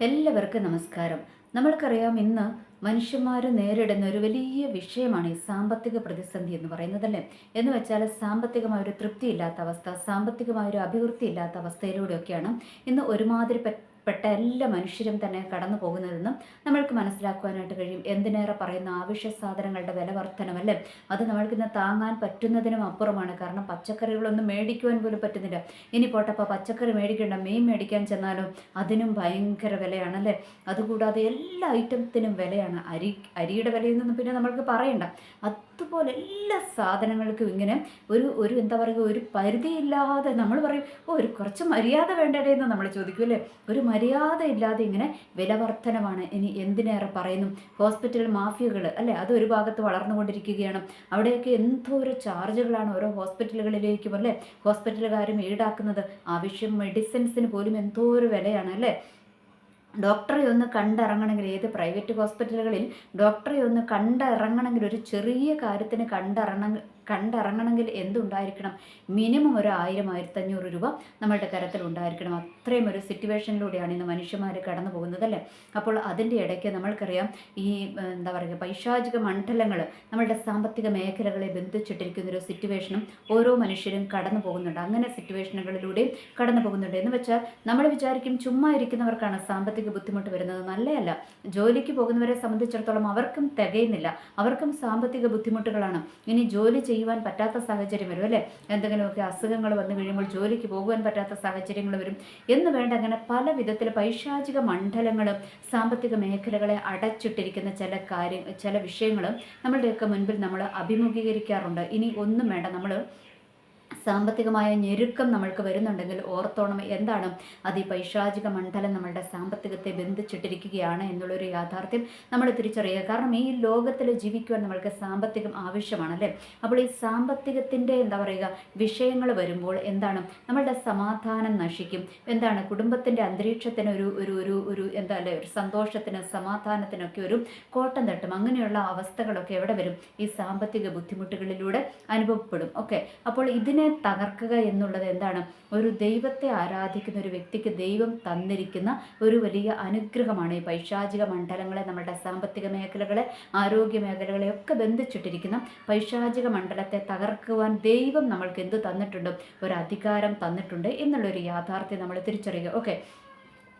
എല്ലാവർക്കും നമസ്കാരം. നമ്മൾക്കറിയാം ഇന്ന് മനുഷ്യന്മാർ നേരിടുന്ന ഒരു വലിയ വിഷയമാണ് ഈ സാമ്പത്തിക പ്രതിസന്ധി എന്ന് പറയുന്നത് അല്ലേ എന്ന് വെച്ചാൽ സാമ്പത്തികമായ ഒരു തൃപ്തി ഇല്ലാത്ത അവസ്ഥ സാമ്പത്തികമായ ഒരു അഭിവൃദ്ധി ഇല്ലാത്ത അവസ്ഥയിലൂടെയൊക്കെയാണ് ഇന്ന് ഒരുമാതിരി പെ- പെട്ട എല്ലാ മനുഷ്യരും തന്നെ കടന്നു പോകുന്നതെന്നും നമ്മൾക്ക് മനസ്സിലാക്കുവാനായിട്ട് കഴിയും. എന്തിനേറെ പറയുന്ന ആവശ്യ സാധനങ്ങളുടെ വില വർധനമല്ലേ? അത് നമ്മൾക്ക് ഇന്ന് താങ്ങാൻ പറ്റുന്നതിനും അപ്പുറമാണ്. കാരണം പച്ചക്കറികളൊന്നും മേടിക്കുവാൻ പോലും പറ്റുന്നില്ല. ഇനി പോട്ടപ്പോൾ പച്ചക്കറി മേടിക്കേണ്ട മീൻ മേടിക്കാൻ ചെന്നാലും അതിനും ഭയങ്കര വിലയാണല്ലേ? അതുകൂടാതെ എല്ലാ ഐറ്റത്തിനും വിലയാണ്. അരി അരിയുടെ വിലയൊന്നും പിന്നെ നമ്മൾക്ക് പറയണ്ട. അതുപോലെ എല്ലാ സാധനങ്ങൾക്കും ഇങ്ങനെ ഒരു ഒരു എന്താ പറയുക ഒരു പരിധിയില്ലാതെ നമ്മൾ പറയും ഓ ഒരു കുറച്ച് മര്യാദ വേണ്ടടേ എന്ന് നമ്മൾ ചോദിക്കും അല്ലേ? ഒരു മര്യാദ ഇല്ലാതെ ഇങ്ങനെ വില വർധനമാണ് ഇനി എന്തിനേറെ പറയുന്നു? ഹോസ്പിറ്റൽ മാഫിയകൾ അല്ലേ? അത് ഒരു ഭാഗത്ത് വളർന്നുകൊണ്ടിരിക്കുകയാണ്. അവിടെയൊക്കെ എന്തോരം ചാർജുകളാണ് ഓരോ ഹോസ്പിറ്റലുകളിലേക്കും അല്ലേ? ഹോസ്പിറ്റലുകാരും ഈടാക്കുന്നത്. ആവശ്യം മെഡിസിൻസിന് പോലും എന്തോ ഒരു വിലയാണ് അല്ലേ? ഡോക്ടറെ ഒന്ന് കണ്ടിറങ്ങണമെങ്കിൽ ഏത് പ്രൈവറ്റ് ഹോസ്പിറ്റലുകളിൽ ഡോക്ടറെ ഒന്ന് കണ്ടിറങ്ങണമെങ്കിൽ ഒരു ചെറിയ കാര്യത്തിന് കണ്ടിറങ്ങ കണ്ടിറങ്ങണമെങ്കിൽ എന്തുണ്ടായിരിക്കണം? മിനിമം ഒരു ആയിരം ആയിരത്തഞ്ഞൂറ് രൂപ നമ്മളുടെ കരത്തിൽ ഉണ്ടായിരിക്കണം. അത്രയും ഒരു സിറ്റുവേഷനിലൂടെയാണ് ഇന്ന് മനുഷ്യന്മാർ കടന്നു പോകുന്നത് അല്ലേ? അപ്പോൾ അതിന്റെ ഇടയ്ക്ക് നമ്മൾക്കറിയാം ഈ എന്താ പറയുക പൈശാചിക മണ്ഡലങ്ങൾ നമ്മളുടെ സാമ്പത്തിക മേഖലകളെ ബന്ധിച്ചിട്ടിരിക്കുന്ന ഒരു സിറ്റുവേഷനും ഓരോ മനുഷ്യരും കടന്നു പോകുന്നുണ്ട്. അങ്ങനെ സിറ്റുവേഷനുകളിലൂടെയും കടന്നു പോകുന്നുണ്ട്. എന്ന് വെച്ചാൽ നമ്മൾ വിചാരിക്കും ചുമ്മാ ഇരിക്കുന്നവർക്കാണ് സാമ്പത്തിക ബുദ്ധിമുട്ട് വരുന്നത് നല്ലതല്ല ജോലിക്ക് പോകുന്നവരെ സംബന്ധിച്ചിടത്തോളം അവർക്കും തികയുന്നില്ല. അവർക്കും സാമ്പത്തിക ബുദ്ധിമുട്ടുകളാണ്. ഇനി ജോലി ചെയ്യുവാൻ പറ്റാത്ത സാഹചര്യം വരും അല്ലേ? എന്തെങ്കിലുമൊക്കെ അസുഖങ്ങൾ വന്നു കഴിയുമ്പോൾ ജോലിക്ക് പോകുവാൻ പറ്റാത്ത സാഹചര്യങ്ങൾ വരും എന്ന് വേണ്ട അങ്ങനെ പല വിധത്തിൽ പൈശാചിക മണ്ഡലങ്ങളും സാമ്പത്തിക മേഖലകളെ അടച്ചിട്ടിരിക്കുന്ന ചില കാര്യ ചില വിഷയങ്ങളും നമ്മളുടെയൊക്കെ മുൻപിൽ നമ്മൾ അഭിമുഖീകരിക്കാറുണ്ട്. ഇനി ഒന്നും വേണ്ട. നമ്മൾ സാമ്പത്തികമായ ഞെരുക്കം നമ്മൾക്ക് വരുന്നുണ്ടെങ്കിൽ ഓർത്തോണം എന്താണ്? അത് ഈ പൈശാചിക മണ്ഡലം നമ്മളുടെ സാമ്പത്തികത്തെ ബന്ധിച്ചിട്ടിരിക്കുകയാണ് എന്നുള്ളൊരു യാഥാർത്ഥ്യം നമ്മൾ തിരിച്ചറിയുക. കാരണം ഈ ലോകത്തിൽ ജീവിക്കുവാൻ നമ്മൾക്ക് സാമ്പത്തികം ആവശ്യമാണ് അല്ലേ അപ്പോൾ ഈ സാമ്പത്തികത്തിന്റെ എന്താ പറയുക വിഷയങ്ങൾ വരുമ്പോൾ എന്താണ്? നമ്മളുടെ സമാധാനം നശിക്കും. എന്താണ്? കുടുംബത്തിന്റെ അന്തരീക്ഷത്തിന് ഒരു ഒരു ഒരു ഒരു എന്താ അല്ലേ ഒരു സന്തോഷത്തിന് സമാധാനത്തിനൊക്കെ ഒരു കോട്ടം തട്ടും. അങ്ങനെയുള്ള അവസ്ഥകളൊക്കെ എവിടെ വരും? ഈ സാമ്പത്തിക ബുദ്ധിമുട്ടുകളിലൂടെ അനുഭവപ്പെടും. ഓക്കെ. അപ്പോൾ ഇതിനെ തകർക്കുക എന്നുള്ളത് എന്താണ്? ഒരു ദൈവത്തെ ആരാധിക്കുന്ന ഒരു വ്യക്തിക്ക് ദൈവം തന്നിരിക്കുന്ന ഒരു വലിയ അനുഗ്രഹമാണ്. ഈ പൈശാചിക മണ്ഡലങ്ങളെ നമ്മുടെ സാമ്പത്തിക മേഖലകളെ ആരോഗ്യ മേഖലകളെ ഒക്കെ ബന്ധിച്ചിട്ടിരിക്കുന്ന പൈശാചിക മണ്ഡലത്തെ തകർക്കുവാൻ ദൈവം നമ്മൾക്ക് എന്ത് തന്നിട്ടുണ്ട്? ഒരു അധികാരം തന്നിട്ടുണ്ട് എന്നുള്ളൊരു യാഥാർത്ഥ്യം നമ്മൾ തിരിച്ചറിയുക. ഓക്കെ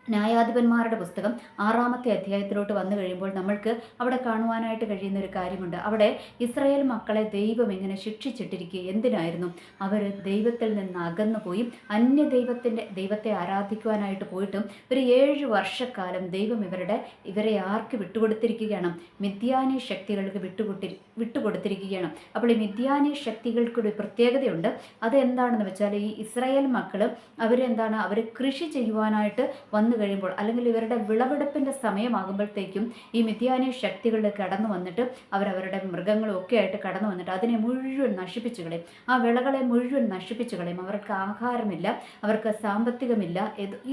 ന്യായാധിപന്മാരുടെ പുസ്തകം ആറാമത്തെ അധ്യായത്തിലോട്ട് വന്നു കഴിയുമ്പോൾ നമ്മൾക്ക് അവിടെ കാണുവാനായിട്ട് കഴിയുന്ന ഒരു കാര്യമുണ്ട്. അവിടെ ഇസ്രായേൽ മക്കളെ ദൈവം എങ്ങനെ ശിക്ഷിച്ചിട്ടിരിക്കുക എന്തിനായിരുന്നു? അവർ ദൈവത്തിൽ നിന്ന് അകന്നു പോയി അന്യ ദൈവത്തിന്റെ ദൈവത്തെ ആരാധിക്കുവാനായിട്ട് പോയിട്ടും ഒരു ഏഴ് വർഷക്കാലം ദൈവം ഇവരുടെ ഇവരെ ആർക്ക് വിട്ടുകൊടുത്തിരിക്കുകയാണ്? മിഥ്യാനി ശക്തികൾക്ക് വിട്ടുകൊട്ടി വിട്ടുകൊടുത്തിരിക്കുകയാണ്. അപ്പോൾ ഈ മിഥ്യാനി ശക്തികൾക്കൊരു പ്രത്യേകതയുണ്ട്. അതെന്താണെന്ന് വെച്ചാൽ ഈ ഇസ്രായേൽ മക്കൾ അവരെന്താണ്? അവർ കൃഷി ചെയ്യുവാനായിട്ട് വന്നു കഴിയുമ്പോൾ അല്ലെങ്കിൽ ഇവരുടെ വിളവെടുപ്പിന്റെ സമയമാകുമ്പോഴത്തേക്കും ഈ മിഥ്യാനി ശക്തികൾ കടന്നു വന്നിട്ട് അവരവരുടെ മൃഗങ്ങളും ഒക്കെ ആയിട്ട് കടന്നു വന്നിട്ട് അതിനെ മുഴുവൻ നശിപ്പിച്ചു കളയും. ആ വിളകളെ മുഴുവൻ നശിപ്പിച്ചു കളയും. അവർക്ക് ആഹാരമില്ല അവർക്ക് സാമ്പത്തികമില്ല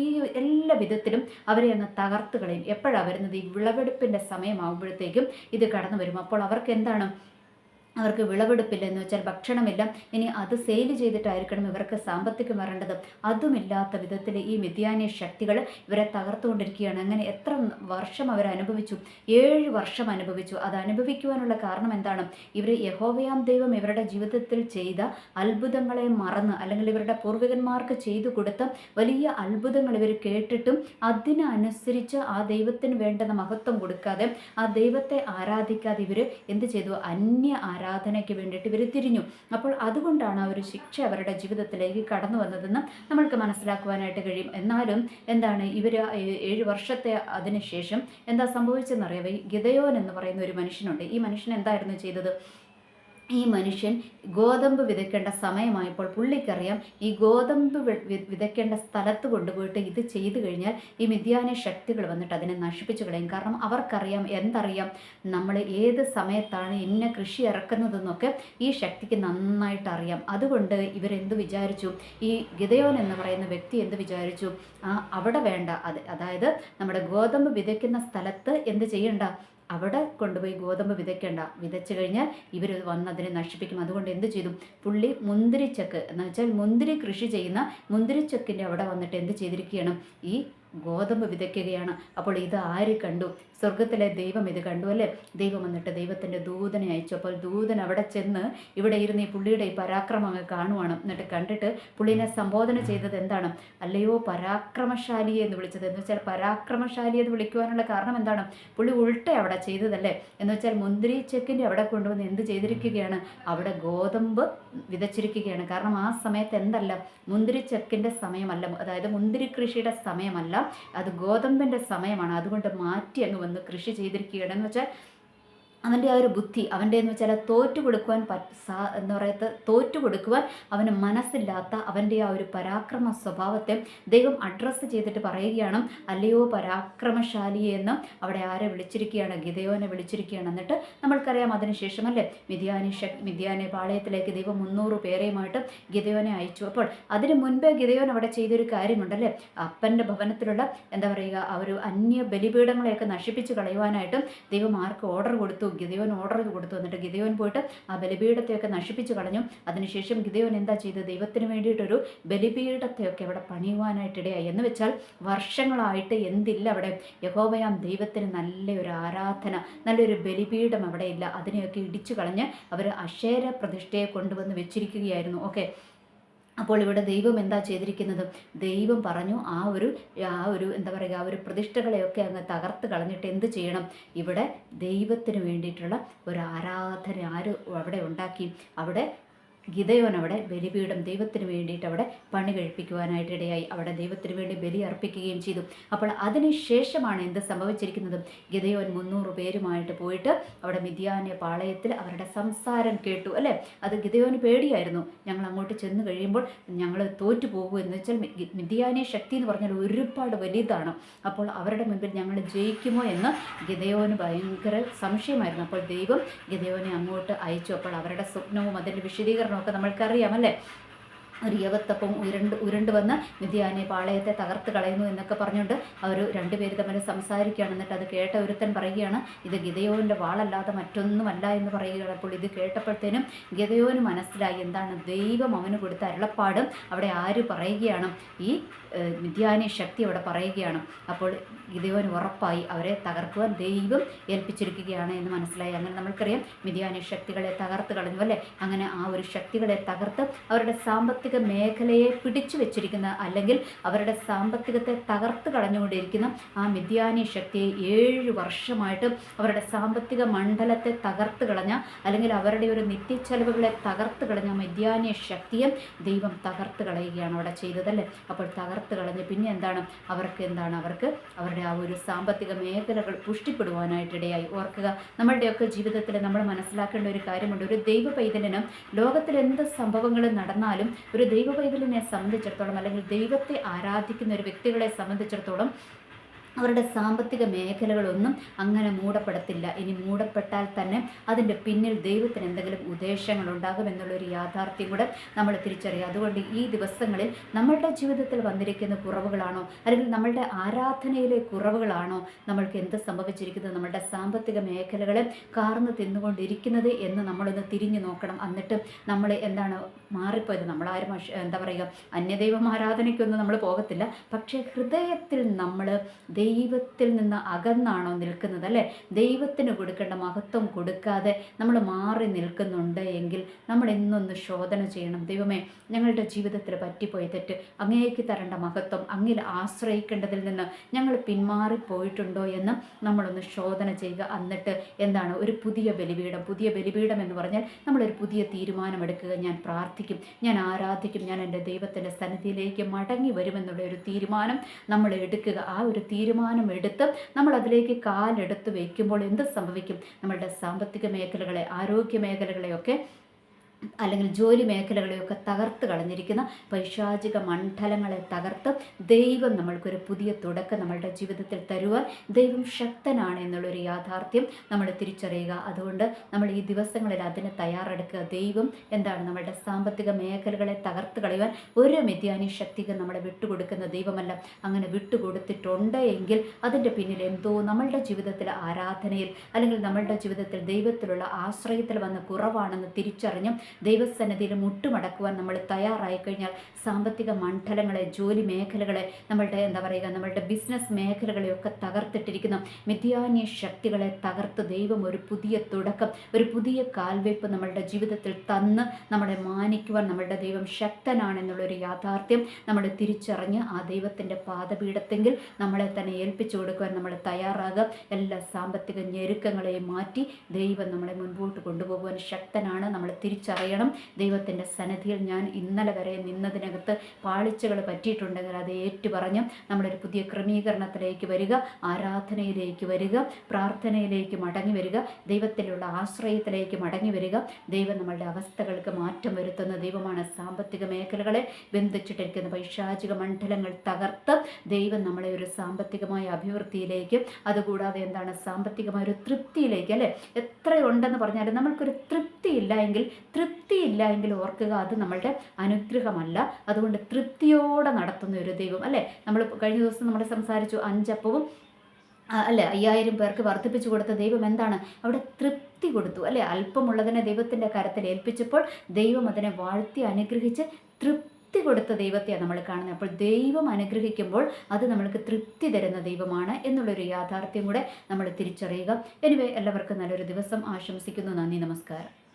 ഈ എല്ലാ വിധത്തിലും അവരെ അങ്ങ് തകർത്ത് കളയും. എപ്പോഴാണ് വരുന്നത്? ഈ വിളവെടുപ്പിന്റെ സമയമാകുമ്പോഴത്തേക്കും ഇത് കടന്നു വരും. അപ്പോൾ അവർക്ക് എന്താണ്? അവർക്ക് വിളവെടുപ്പില്ല എന്ന് വെച്ചാൽ ഭക്ഷണമില്ല ഇനി അത് സെയിൽ ചെയ്തിട്ടായിരിക്കണം ഇവർക്ക് സാമ്പത്തികം വരേണ്ടത്. അതുമില്ലാത്ത വിധത്തിൽ ഈ മിഥ്യാന്യ ശക്തികൾ ഇവരെ തകർത്തുകൊണ്ടിരിക്കുകയാണ്. അങ്ങനെ എത്ര വർഷം അവർ അനുഭവിച്ചു? ഏഴ് വർഷം അനുഭവിച്ചു. അത് അനുഭവിക്കുവാനുള്ള കാരണം എന്താണ്? ഇവർ യഹോവയാം ദൈവം ഇവരുടെ ജീവിതത്തിൽ ചെയ്ത അത്ഭുതങ്ങളെ മറന്ന് അല്ലെങ്കിൽ ഇവരുടെ പൂർവികന്മാർക്ക് ചെയ്തു കൊടുത്ത വലിയ അത്ഭുതങ്ങൾ ഇവർ കേട്ടിട്ടും അതിനനുസരിച്ച് ആ ദൈവത്തിന് വേണ്ടുന്ന മഹത്വം കൊടുക്കാതെ ആ ദൈവത്തെ ആരാധിക്കാതെ ഇവർ എന്ത് ചെയ്തു? അന്യ ആരാധനയ്ക്ക് വേണ്ടിയിട്ട് ഇവർ തിരിഞ്ഞു. അപ്പോൾ അതുകൊണ്ടാണ് ആ ഒരു ശിക്ഷ അവരുടെ ജീവിതത്തിലേക്ക് കടന്നു വന്നതെന്ന് നമ്മൾക്ക് മനസ്സിലാക്കുവാനായിട്ട് കഴിയും. എന്നാലും എന്താണ് ഇവർ ഏഴ് വർഷത്തെ അതിനുശേഷം എന്താ സംഭവിച്ചെന്നറിയാവേ? ഗിതയോൻ എന്ന് പറയുന്ന ഒരു മനുഷ്യനുണ്ട്. ഈ മനുഷ്യൻ എന്തായിരുന്നു ചെയ്തത്? ഈ മനുഷ്യൻ ഗോതമ്പ് വിതയ്ക്കേണ്ട സമയമായപ്പോൾ പുള്ളിക്കറിയാം ഈ ഗോതമ്പ് വിതയ്ക്കേണ്ട സ്ഥലത്ത് കൊണ്ടുപോയിട്ട് ഇത് ചെയ്തു കഴിഞ്ഞാൽ ഈ മിഥ്യാന ശക്തികൾ വന്നിട്ട് അതിനെ നശിപ്പിച്ചു കളയും. കാരണം അവർക്കറിയാം എന്തറിയാം നമ്മൾ ഏത് സമയത്താണ് ഇന്ന കൃഷി ഇറക്കുന്നതെന്നൊക്കെ ഈ ശക്തിക്ക് നന്നായിട്ട് അറിയാം. അതുകൊണ്ട് ഇവരെന്ത് വിചാരിച്ചു? ഈ ഗിതയോൻ എന്ന് പറയുന്ന വ്യക്തി എന്ത് വിചാരിച്ചു? അവിടെ വേണ്ട. അത് അതായത് നമ്മുടെ ഗോതമ്പ് വിതയ്ക്കുന്ന സ്ഥലത്ത് എന്ത് ചെയ്യണ്ട? അവിടെ കൊണ്ടുപോയി ഗോതമ്പ് വിതയ്ക്കേണ്ട. വിതച്ചു കഴിഞ്ഞാൽ ഇവർ വന്ന് അതിനെ നശിപ്പിക്കും. അതുകൊണ്ട് എന്ത് ചെയ്തു? പുള്ളി മുന്തിരിച്ചക്ക് എന്ന് വെച്ചാൽ മുന്തിരി കൃഷി ചെയ്യുന്ന മുന്തിരിച്ചക്കിന്റെ അവിടെ വന്നിട്ട് എന്ത് ചെയ്തിരിക്കുകയാണ്? ഈ ഗോതമ്പ് വിതയ്ക്കുകയാണ്. അപ്പോൾ ഇത് ആര് കണ്ടു? സ്വർഗത്തിലെ ദൈവം ഇത് കണ്ടു അല്ലേ? ദൈവം വന്നിട്ട് ദൈവത്തിന്റെ ദൂതനെ അയച്ചു. അപ്പോൾ ദൂതൻ അവിടെ ചെന്ന് ഇവിടെ ഇരുന്ന് ഈ പുള്ളിയുടെ ഈ പരാക്രമം കാണുവാണ്. എന്നിട്ട് കണ്ടിട്ട് പുള്ളിനെ സംബോധന ചെയ്തത് എന്താണ്? അല്ലയോ പരാക്രമശാലിയെ എന്ന് വിളിച്ചത്. എന്ന് വെച്ചാൽ പരാക്രമശാലി എന്ന് വിളിക്കുവാനുള്ള കാരണം എന്താണ്? പുള്ളി ഉൾട്ട അവിടെ ചെയ്തതല്ലേ? എന്ന് വെച്ചാൽ മുന്തിരി ചെക്കിന്റെ അവിടെ കൊണ്ടുവന്ന് എന്ത് ചെയ്തിരിക്കുകയാണ്? അവിടെ ഗോതമ്പ് വിതച്ചിരിക്കുകയാണ്. കാരണം ആ സമയത്ത് എന്തല്ല? മുന്തിരി ചെക്കിന്റെ സമയമല്ല. അതായത് മുന്തിരി കൃഷിയുടെ സമയമല്ല. അത് ഗോതമ്പിന്റെ സമയമാണ്. അതുകൊണ്ട് മാറ്റി അങ്ങ് വന്ന് കൃഷി ചെയ്തിരിക്കുകയാണ്. എന്ന് വെച്ചാൽ അവന്റെ ആ ഒരു ബുദ്ധി അവന്റെ എന്ന് വെച്ചാൽ തോറ്റു കൊടുക്കുവാൻ സാ എന്ന് പറയുന്നത് തോറ്റു കൊടുക്കുവാൻ അവന് മനസ്സില്ലാത്ത അവന്റെ ആ ഒരു പരാക്രമ സ്വഭാവത്തെ ദൈവം അഡ്രസ്സ് ചെയ്തിട്ട് പറയുകയാണ് അല്ലയോ പരാക്രമശാലിയെന്ന് അവിടെ ആരെ വിളിച്ചിരിക്കുകയാണ് ഗിതയോനെ വിളിച്ചിരിക്കുകയാണ്. എന്നിട്ട് നമ്മൾക്കറിയാം അതിനുശേഷം അല്ലേ മിഥ്യാനി മിഥ്യാനെ പാളയത്തിലേക്ക് ദൈവം മുന്നൂറ് പേരെയുമായിട്ട് ഗിതയോനെ അയച്ചു. അപ്പോൾ അതിന് മുൻപേ ഗിതയോൻ അവിടെ ചെയ്തൊരു കാര്യമുണ്ടല്ലേ അപ്പന്റെ ഭവനത്തിലുള്ള എന്താ പറയുക ആ ഒരു അന്യ ബലിപീഠങ്ങളെയൊക്കെ നശിപ്പിച്ച് കളയുവാനായിട്ടും ദൈവം ആർക്ക് ഓർഡർ കൊടുത്തു ഗിതയോൻ ഓർഡർ കൊടുത്തു. എന്നിട്ട് ഗിതയോൻ പോയിട്ട് ആ ബലിപീഠത്തെയൊക്കെ നശിപ്പിച്ചു കളഞ്ഞു. അതിനുശേഷം ഗിതയോൻ എന്താ ചെയ്തത്? ദൈവത്തിന് വേണ്ടിയിട്ടൊരു ബലിപീഠത്തെയൊക്കെ അവിടെ പണിയുവാനായിട്ടിടയായി. എന്ന് വെച്ചാൽ വർഷങ്ങളായിട്ട് എന്തില്ല അവിടെ. യഹോവയാം ദൈവത്തിന് നല്ലൊരു ആരാധന നല്ലൊരു ബലിപീഠം അവിടെ ഇല്ല അതിനെയൊക്കെ ഇടിച്ചു കളഞ്ഞ് അവർ അക്ഷേര പ്രതിഷ്ഠയെ കൊണ്ടുവന്ന് വെച്ചിരിക്കുകയായിരുന്നു. ഓക്കെ അപ്പോൾ ഇവിടെ ദൈവം എന്താ ചെയ്തിരിക്കുന്നത്? ദൈവം പറഞ്ഞു ആ ഒരു ആ ഒരു എന്താ പറയുക ആ ഒരു പ്രതിഷ്ഠകളെയൊക്കെ അങ്ങ് തകർത്ത് കളഞ്ഞിട്ട് എന്ത് ചെയ്യണം? ഇവിടെ ദൈവത്തിന് വേണ്ടിയിട്ടുള്ള ഒരു ആരാധന ആര് അവിടെ ഉണ്ടാക്കി? അവിടെ ഗിതയോൻ അവിടെ ബലിപീഠം ദൈവത്തിന് വേണ്ടിയിട്ട് അവിടെ പണി കഴിപ്പിക്കുവാനായിട്ട് ഇടയായി അവിടെ ദൈവത്തിന് വേണ്ടി ബലി അർപ്പിക്കുകയും ചെയ്തു. അപ്പോൾ അതിനുശേഷമാണ് എന്ത് സംഭവിച്ചിരിക്കുന്നത്? ഗിതയോൻ മുന്നൂറ് പേരുമായിട്ട് പോയിട്ട് അവിടെ മിഥ്യാന്യ പാളയത്തിൽ അവരുടെ സംസാരം കേട്ടു അല്ലേ? അത് ഗിതയോന് പേടിയായിരുന്നു. ഞങ്ങൾ അങ്ങോട്ട് ചെന്ന് കഴിയുമ്പോൾ ഞങ്ങൾ തോറ്റു പോകും എന്ന് വെച്ചാൽ മിഥ്യാന്യ ശക്തി എന്ന് പറഞ്ഞാൽ ഒരുപാട് വലുതാണ്. അപ്പോൾ അവരുടെ മുൻപിൽ ഞങ്ങൾ ജയിക്കുമോ എന്ന് ഗിതയോന് ഭയങ്കര സംശയമായിരുന്നു. അപ്പോൾ ദൈവം ഗിതയോനെ അങ്ങോട്ട് അയച്ചു. അപ്പോൾ അവരുടെ സ്വപ്നവും അതിന്റെ വിശദീകരണവും ഒക്കെ നമ്മൾക്കറിയാം അല്ലേ? ഒരു യവത്തപ്പം ഉരുണ്ട് ഉരുണ്ട് വന്ന് മിഥ്യാനെ പാളയത്തെ തകർത്ത് കളയുന്നു എന്നൊക്കെ പറഞ്ഞുകൊണ്ട് അവർ രണ്ടുപേര് തമ്മിൽ സംസാരിക്കുകയാണ്. എന്നിട്ട് അത് കേട്ട ഒരുത്തൻ പറയുകയാണ് ഇത് ഗിതയോവിന്റെ വാളല്ലാതെ മറ്റൊന്നുമല്ല എന്ന് പറയുകയാണ്. അപ്പോൾ ഇത് കേട്ടപ്പോഴത്തേനും ഗിതയോന് മനസ്സിലായി എന്താണ് ദൈവം അവന് കൊടുത്ത അരുളപ്പാടും. അവിടെ ആര് പറയുകയാണ്? ഈ മിഥ്യാനെ ശക്തി അവിടെ പറയുകയാണ്. അപ്പോൾ ഗിതയോന് ഉറപ്പായി അവരെ തകർക്കുവാൻ ദൈവം ഏൽപ്പിച്ചിരിക്കുകയാണ് എന്ന് മനസ്സിലായി. അങ്ങനെ നമ്മൾക്കറിയാം മിഥ്യാനെ ശക്തികളെ തകർത്ത് കളഞ്ഞു അല്ലേ? അങ്ങനെ ആ ഒരു ശക്തികളെ തകർത്ത് അവരുടെ സാമ്പത്തിക സാമ്പത്തിക മേഖലയെ പിടിച്ചു വെച്ചിരിക്കുന്ന അല്ലെങ്കിൽ അവരുടെ സാമ്പത്തികത്തെ തകർത്ത് കളഞ്ഞുകൊണ്ടിരിക്കുന്ന ആ മിഥ്യാനി ശക്തിയെ ഏഴ് വർഷമായിട്ട് അവരുടെ സാമ്പത്തിക മണ്ഡലത്തെ തകർത്ത് കളഞ്ഞ അല്ലെങ്കിൽ അവരുടെ ഒരു നിത്യച്ചെലവുകളെ തകർത്ത് കളഞ്ഞ മിഥ്യാനിയ ശക്തിയെ ദൈവം തകർത്ത് കളയുകയാണ് അവിടെ ചെയ്തതല്ലേ അപ്പോൾ തകർത്ത് കളഞ്ഞ് പിന്നെ എന്താണ്? അവർക്ക് എന്താണ്? അവർക്ക് അവരുടെ ആ ഒരു സാമ്പത്തിക മേഖലകൾ പുഷ്ടിപ്പെടുവാനായിട്ടിടയായി ഓർക്കുക നമ്മളുടെയൊക്കെ ജീവിതത്തിൽ നമ്മൾ മനസ്സിലാക്കേണ്ട ഒരു കാര്യമുണ്ട്. ഒരു ദൈവ പൈതലിനും ലോകത്തിൽ എന്ത് സംഭവങ്ങൾ നടന്നാലും ഒരു ദൈവ സംബന്ധിച്ചിടത്തോളം അല്ലെങ്കിൽ ദൈവത്തെ ആരാധിക്കുന്ന ഒരു വ്യക്തികളെ സംബന്ധിച്ചിടത്തോളം അവരുടെ സാമ്പത്തിക മേഖലകളൊന്നും അങ്ങനെ മൂടപ്പെടത്തില്ല. ഇനി മൂടപ്പെട്ടാൽ തന്നെ അതിന്റെ പിന്നിൽ ദൈവത്തിന് എന്തെങ്കിലും ഉദ്ദേശങ്ങൾ ഉണ്ടാകും എന്നുള്ളൊരു യാഥാർത്ഥ്യം കൂടെ നമ്മൾ തിരിച്ചറിയുക അതുകൊണ്ട് ഈ ദിവസങ്ങളിൽ നമ്മളുടെ ജീവിതത്തിൽ വന്നിരിക്കുന്ന കുറവുകളാണോ അല്ലെങ്കിൽ നമ്മളുടെ ആരാധനയിലെ കുറവുകളാണോ നമ്മൾക്ക് എന്ത് സംഭവിച്ചിരിക്കുന്നത് നമ്മളുടെ സാമ്പത്തിക മേഖലകളെ കാർന്ന് തിന്നുകൊണ്ടിരിക്കുന്നത് എന്ന് നമ്മളൊന്ന് തിരിഞ്ഞു നോക്കണം. എന്നിട്ട് നമ്മൾ എന്താണ് മാറിപ്പോയത്? നമ്മളാരും എന്താ പറയുക അന്യദൈവം ആരാധനയ്ക്കൊന്നും നമ്മൾ പോകത്തില്ല. പക്ഷേ ഹൃദയത്തിൽ നമ്മൾ ദൈവത്തിൽ നിന്ന് അകന്നാണോ നിൽക്കുന്നത് അല്ലേ? ദൈവത്തിന് കൊടുക്കേണ്ട മഹത്വം കൊടുക്കാതെ നമ്മൾ മാറി നിൽക്കുന്നുണ്ട് എങ്കിൽ നമ്മൾ എന്നൊന്ന് ശോധന ചെയ്യണം. ദൈവമേ ഞങ്ങളുടെ ജീവിതത്തിൽ പറ്റിപ്പോയ തെറ്റ് അങ്ങേക്ക് തരേണ്ട മഹത്വം അങ്ങിൽ ആശ്രയിക്കേണ്ടതിൽ നിന്ന് ഞങ്ങൾ പിന്മാറിപ്പോയിട്ടുണ്ടോ എന്ന് നമ്മളൊന്ന് ശോധന ചെയ്യുക. എന്നിട്ട് എന്താണ്? ഒരു പുതിയ ബലിപീഠം. പുതിയ ബലിപീഠം എന്ന് പറഞ്ഞാൽ നമ്മളൊരു പുതിയ തീരുമാനമെടുക്കുക. ഞാൻ പ്രാർത്ഥിക്കും ഞാൻ ആരാധിക്കും ഞാൻ എന്റെ ദൈവത്തിന്റെ സന്നിധിയിലേക്ക് മടങ്ങി വരുമെന്നുള്ള ഒരു തീരുമാനം നമ്മൾ എടുക്കുക. ആ ഒരു തീരുമാനം തീരുമാനം എടുത്ത് നമ്മൾ അതിലേക്ക് കാലെടുത്ത് വയ്ക്കുമ്പോൾ എന്ത് സംഭവിക്കും? നമ്മളുടെ സാമ്പത്തിക മേഖലകളെ ആരോഗ്യ മേഖലകളെയൊക്കെ അല്ലെങ്കിൽ ജോലി മേഖലകളെയൊക്കെ തകർത്ത് കളഞ്ഞിരിക്കുന്ന പൈശാചിക മണ്ഡലങ്ങളെ തകർത്ത് ദൈവം നമ്മൾക്കൊരു പുതിയ തുടക്കം നമ്മളുടെ ജീവിതത്തിൽ തരുവാൻ ദൈവം ശക്തനാണ് എന്നുള്ളൊരു യാഥാർത്ഥ്യം നമ്മൾ തിരിച്ചറിയുക. അതുകൊണ്ട് നമ്മൾ ഈ ദിവസങ്ങളിൽ അതിനെ തയ്യാറെടുക്കുക. ദൈവം എന്താണ് നമ്മളുടെ സാമ്പത്തിക മേഖലകളെ തകർത്ത് കളയുവാൻ ഒരു മിഥ്യാനി ശക്തിക്ക് നമ്മളെ വിട്ടുകൊടുക്കുന്ന ദൈവമല്ല. അങ്ങനെ വിട്ടുകൊടുത്തിട്ടുണ്ട് എങ്കിൽ അതിന്റെ പിന്നിൽ എന്തോ നമ്മളുടെ ജീവിതത്തിലെ ആരാധനയിൽ അല്ലെങ്കിൽ നമ്മളുടെ ജീവിതത്തിൽ ദൈവത്തിലുള്ള ആശ്രയത്തിൽ വന്ന കുറവാണെന്ന് തിരിച്ചറിഞ്ഞും ദൈവസന്നിധിയിൽ മുട്ടുമടക്കുവാൻ നമ്മൾ തയ്യാറായി കഴിഞ്ഞാൽ സാമ്പത്തിക മണ്ഡലങ്ങളെ ജോലി മേഖലകളെ നമ്മളുടെ എന്താ പറയുക നമ്മളുടെ ബിസിനസ് മേഖലകളെയൊക്കെ തകർത്തിട്ടിരിക്കുന്ന. മിഥ്യാന്യ ശക്തികളെ തകർത്ത് ദൈവം ഒരു പുതിയ തുടക്കം ഒരു പുതിയ കാൽവയ്പ് നമ്മളുടെ ജീവിതത്തിൽ തന്ന് നമ്മളെ മാനിക്കുവാൻ നമ്മളുടെ ദൈവം ശക്തനാണെന്നുള്ളൊരു യാഥാർത്ഥ്യം നമ്മൾ തിരിച്ചറിഞ്ഞ് ആ ദൈവത്തിന്റെ പാദപീഠത്തെങ്കിൽ നമ്മളെ തന്നെ ഏൽപ്പിച്ചു കൊടുക്കുവാൻ നമ്മൾ തയ്യാറാകുക. എല്ലാ സാമ്പത്തിക ഞെരുക്കങ്ങളെയും മാറ്റി ദൈവം നമ്മളെ മുൻപോട്ട് കൊണ്ടുപോകുവാൻ ശക്തനാണ്. നമ്മൾ തിരിച്ചറിയണം ദൈവത്തിന്റെ സന്നിധിയിൽ ഞാൻ ഇന്നലെ വരെ നിന്നതിനകത്ത് പാളിച്ചകൾ പറ്റിയിട്ടുണ്ടെങ്കിൽ അത് ഏറ്റുപറഞ്ഞ് നമ്മളൊരു പുതിയ ക്രമീകരണത്തിലേക്ക് വരിക ആരാധനയിലേക്ക് വരിക പ്രാർത്ഥനയിലേക്ക് മടങ്ങി വരിക ദൈവത്തിലുള്ള ആശ്രയത്തിലേക്ക് മടങ്ങി വരിക. ദൈവം നമ്മളുടെ അവസ്ഥകൾക്ക് മാറ്റം വരുത്തുന്ന ദൈവമാണ് സാമ്പത്തിക മേഖലകളെ ബന്ധിച്ചിട്ടിരിക്കുന്ന പൈശാചിക മണ്ഡലങ്ങൾ തകർത്ത് ദൈവം നമ്മളെ ഒരു സാമ്പത്തികമായ അഭിവൃദ്ധിയിലേക്ക് അതുകൂടാതെ എന്താണ് സാമ്പത്തികമായ ഒരു തൃപ്തിയിലേക്ക് അല്ലേ? എത്രയുണ്ടെന്ന് പറഞ്ഞാലും നമ്മൾക്കൊരു തൃപ്തി ഇല്ല എങ്കിൽ തൃപ്തി ഇല്ല എങ്കിൽ ഓർക്കുക അത് നമ്മളുടെ അനുഗ്രഹമല്ല. അതുകൊണ്ട് തൃപ്തിയോടെ നടത്തുന്ന ഒരു ദൈവം അല്ലേ? നമ്മൾ കഴിഞ്ഞ ദിവസം നമ്മൾ സംസാരിച്ചു അഞ്ചപ്പവും അല്ലെ? അയ്യായിരം പേർക്ക് വർദ്ധിപ്പിച്ചു കൊടുത്ത ദൈവം എന്താണ്? അവിടെ തൃപ്തി കൊടുത്തു അല്ലെ? അല്പമുള്ളതിനെ ദൈവത്തിന്റെ കരത്തിൽ ഏൽപ്പിച്ചപ്പോൾ ദൈവം അതിനെ വാഴ്ത്തി അനുഗ്രഹിച്ച് തൃപ്തി കൊടുത്ത ദൈവത്തെയാണ് നമ്മൾ കാണുന്നത്. അപ്പോൾ ദൈവം അനുഗ്രഹിക്കുമ്പോൾ അത് നമ്മൾക്ക് തൃപ്തി തരുന്ന ദൈവമാണ് എന്നുള്ളൊരു യാഥാർത്ഥ്യം കൂടെ നമ്മൾ തിരിച്ചറിയുക. എനിവേ എല്ലാവർക്കും നല്ലൊരു ദിവസം ആശംസിക്കുന്നു. നന്ദി നമസ്കാരം.